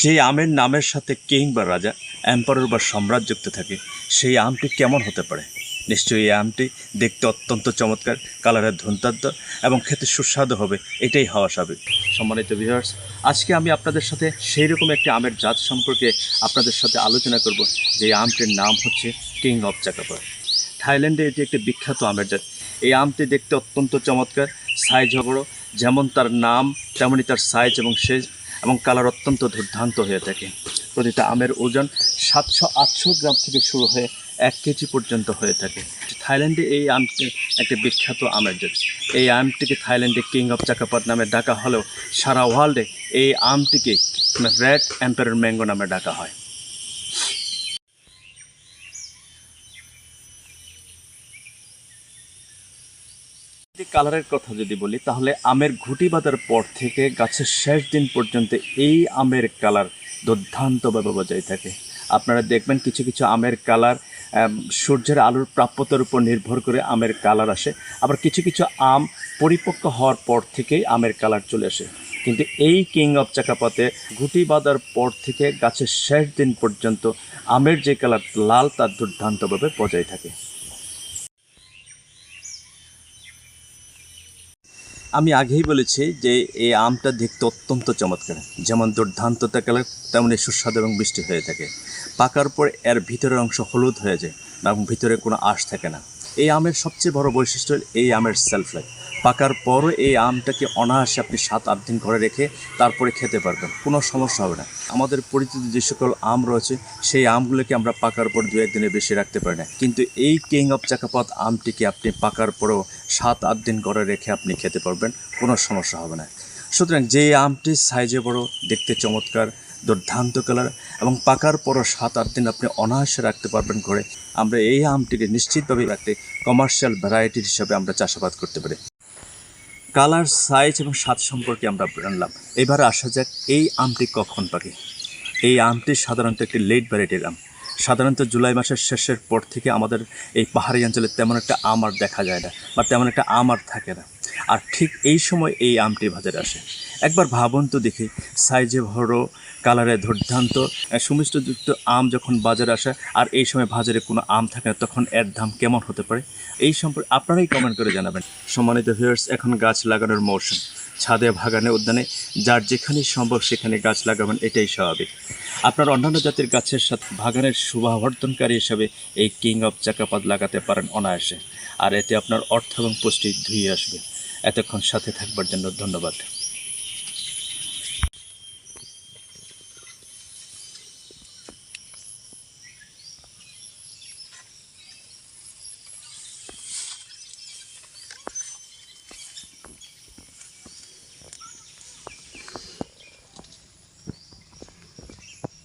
যে আমের নামের সাথে কিং বা রাজা, এম্পারর বা সম্রাট যুক্ত থাকে, সেই আমটি কেমন হতে পারে? নিশ্চয়ই এই আমটি দেখতে অত্যন্ত চমৎকার, কালারের ধুন্তাদ্য এবং খেতে সুস্বাদু হবে, এটাই হওয়া স্বাভাবিক। সম্মানিত ভিউয়ার্স আজকে আমি আপনাদের সাথে সেই রকম একটি আমের জাত সম্পর্কে আপনাদের সাথে আলোচনা করব, যে আমটির নাম হচ্ছে কিং অফ চাকাপার থাইল্যান্ডে এটি একটি বিখ্যাত আমের জাত। এই আমটি দেখতে অত্যন্ত চমৎকার সাইজ বড়, যেমন তার নাম, তেমনই তার সাইজ এবং শেষ এবং কালার অত্যন্ত দুর্ধান্ত হয়ে থাকে। প্রতিটা আমের ওজন সাতশো আটশো গ্রাম থেকে শুরু হয়ে এক কেজি পর্যন্ত হয়ে থাকে। থাইল্যান্ডে এই আমটি একটি বিখ্যাত আমের জাত। এই আমটিকে থাইল্যান্ডে কিং অফ চাকাপাত নামে ডাকা হলেও সারা ওয়ার্ল্ডে এই আমটিকে রেড এম্পায়ার ম্যাঙ্গো নামে ডাকা হয়। কালারের কথা যদি বলি, তাহলে আমের ঘুটি বাঁধার পর থেকে গাছের শেষ দিন পর্যন্ত এই আমের কালার দুর্দান্তভাবে বজায় থাকে। আপনারা দেখবেন কিছু কিছু আমের কালার সূর্যের আলোর প্রাপ্যতার উপর নির্ভর করে আমের কালার আসে। আবার কিছু কিছু আম পরিপক্ক হওয়ার পর থেকেই আমের কালার চলে আসে। কিন্তু এই কিং অফ চাকাপাতে গুটি বাঁধার পর থেকে গাছের শেষ দিন পর্যন্ত আমের যে কালার, লাল তার দুর্দান্তভাবে বজায় থাকে। আমি আগেই বলেছি যে এই আমটা দেখতে অত্যন্ত চমৎকার। যেমন দুর্ধান্ত কালার তেমনি সুস্বাদু এবং বৃষ্টি হয়ে থাকে। পাকার পর এর ভিতরের অংশ হলুদ হয়ে যায় এবং ভিতরে কোনো আশ থাকে না। এই আমের সবচেয়ে বড় বৈশিষ্ট্য এই আমের সেলফ লাইফ পাকার পরও এই আমটাকে অনায়াসে আপনি সাত, আট দিন ঘরে রেখে তারপরে খেতে পারবেন। কোনো সমস্যা হবে না। আমাদের পরিচিত যে সকল আম রয়েছে, সেই আমগুলোকে আমরা পাকার পর দু একদিনের বেশি রাখতে পারি না। কিন্তু এই কিং অফ চাকাপাত আমটিকে আপনি পাকার পরেও সাত, আট দিন ঘরে রেখে আপনি খেতে পারবেন। কোনো সমস্যা হবে না। সুতরাং যে আমটি সাইজে বড়, দেখতে চমৎকার, দুর্দান্ত কালার এবং পাকার পরও সাত, আট দিন আপনি অনায়াসে রাখতে পারবেন ঘরে, আমরা এই আমটিকে নিশ্চিতভাবে রাখতে কমার্শিয়াল ভ্যারাইটির হিসাবে আমরা চাষাবাদ করতে পারি। কালার, সাইজ এবং স্বাদ সম্পর্কে আমরা জানলাম। এবার আসা যাক এই আমটি কখন পাকে। এই আমটি সাধারণত একটি লেট ভ্যারাইটির আম। সাধারণত জুলাই মাসের শেষের পর থেকে আমাদের এই পাহাড়ি অঞ্চলে তেমন একটা আম আর দেখা যায় না, বা তেমন একটা আম আর থাকে না। আর ঠিক এই সময় এই আমটি বাজারে আসে। একবার ভাবুন তো দেখি, সাইজে বড় কালারে দুর্দান্ত সুমিষ্টযুক্ত আম যখন বাজারে আসে, আর এই সময় বাজারে কোনো আম থাকে না, তখন এর দাম কেমন হতে পারে? এই সম্পর্কে আপনারাই কমেন্ট করে জানাবেন। সম্মানিত ভিউয়ার্স এখন গাছ লাগানোর মৌসুম। ছাদে বাগানে উদ্যানে, যার যেখানে সম্ভব সেখানে গাছ লাগাবেন, এটাই স্বাভাবিক। আপনার অন্যান্য জাতির গাছের সাথে বাগানের শুভাবর্ধনকারী হিসাবে এই কিং অফ চাকাপাত লাগাতে পারেন অনায়াসে। আর এতে আপনার অর্থ এবং পুষ্টি ধুয়ে আসবে। এতক্ষণ সাথে থাকবার জন্য ধন্যবাদ।